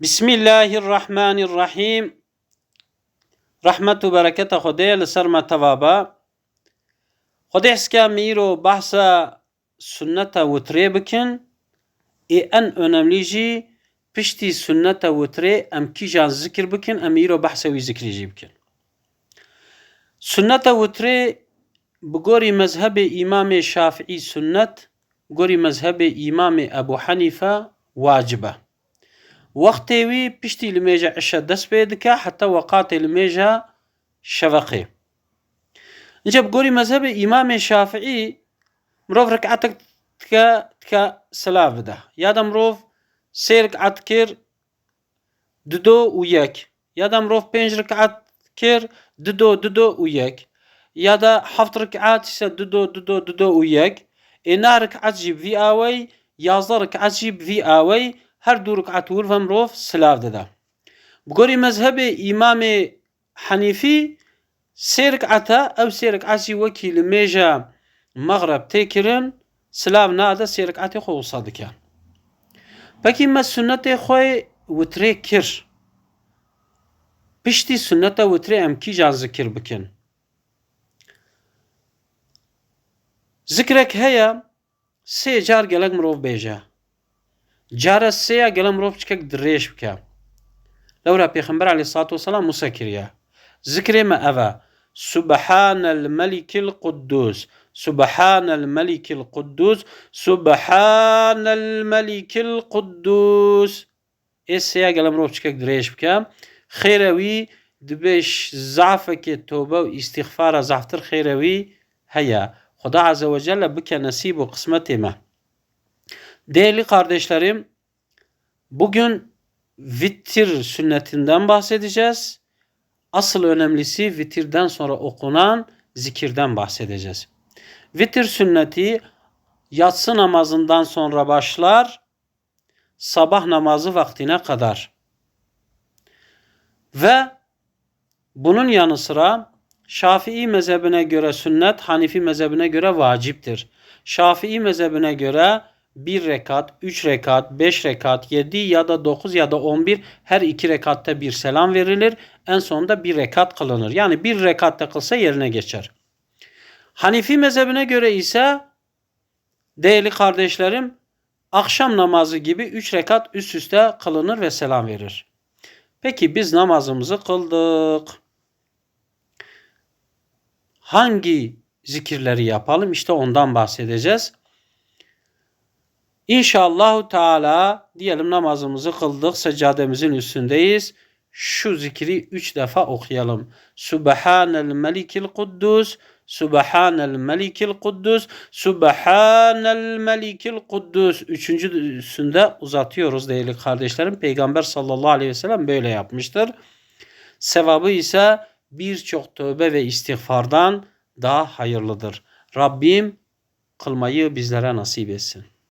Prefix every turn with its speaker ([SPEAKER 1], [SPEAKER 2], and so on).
[SPEAKER 1] Bismillahirrahmanirrahim. Rahmet ve bereketa Xwedê li ser me tevaba. Xwedê heska mîro behsa sünneta witrê bikin. Ê en önemlî jî piştî sünneta witrê em kîjan zikir bikin em îro behsa wî zikrî jî bikin. Sünneta witrê bi gorî mezhebê İmamê Şafiî sünnet, gorî mezhebê İmamê Ebu Hanife wacib e. وقتی وی پشتی لمێژە عشە دست پێ که حتی وەقاتێ لمێژە شەوەقێ اینجا بگۆری مذهب امام شافعی مرۆڤ رکعت تکە تکە سلا بدە یادە مرۆڤ سێ ڕکعات کرد دو و یەک یادە مرۆڤ پێنج ڕکعات دو دو دو و یەک یادە هەفت دو دو دو دو دو و یک. ئێنا رکعت جیب وی آوی یازدە رکعت جیب وی آوی. Û yek. Ê neh rek'et jî vî awey yazda rek'et jî vî awey her dû rek'et wir ve mirov silav dide. Bi gorî mezhebê İmamê Henîfî sê rek'ete ew sê rek'et jî wekî li mêja Megreb tê kirin silav nade sê rek'etê xwe wisa dike. Pekî me جار سەیە گەڵە روب بچکەک درێژ بکە. لورا پێخمبەر علی سات و سەسلام موسەکرە ما ئەڤە سبحان الملك القدوس سبحان الملك القدوس سبحان الملك القدوس ئێسەیە گەڵە مرۆڤ بچکەک درێژ بکە. خێرەوی دبێش زعفەکێ تۆبە و ئیسیخفارە زافتر خێرەوی هيا خدا عز وجل بك نەسیب و ما Değerli kardeşlerim, bugün vitir sünnetinden bahsedeceğiz. Asıl önemlisi vitirden sonra okunan zikirden bahsedeceğiz. Vitir sünneti yatsı namazından sonra başlar, sabah namazı vaktine kadar. Ve bunun yanı sıra Şafii mezhebine göre sünnet, Hanifi mezhebine göre vaciptir. Şafii mezhebine göre bir rekat, üç rekat, beş rekat, yedi ya da dokuz ya da on bir her iki rekatta bir selam verilir. En sonunda bir rekat kılınır. Yani bir rekatta kılsa yerine geçer. Hanifi mezhebine göre ise değerli kardeşlerim akşam namazı gibi üç rekat üst üste kılınır ve selam verir. Peki biz namazımızı kıldık. Hangi zikirleri yapalım? İşte ondan bahsedeceğiz. İnşallahu Teala diyelim namazımızı kıldık, seccademizin üstündeyiz. Şu zikri üç defa okuyalım. Subhanel Melikil Kuddus, Subhanel Melikil Kuddus, Subhanel Melikil Kuddus. Üçüncüsünde uzatıyoruz değerli kardeşlerim. Peygamber sallallahu aleyhi ve sellem böyle yapmıştır. Sevabı ise birçok tövbe ve istiğfardan daha hayırlıdır. Rabbim kılmayı bizlere nasip etsin.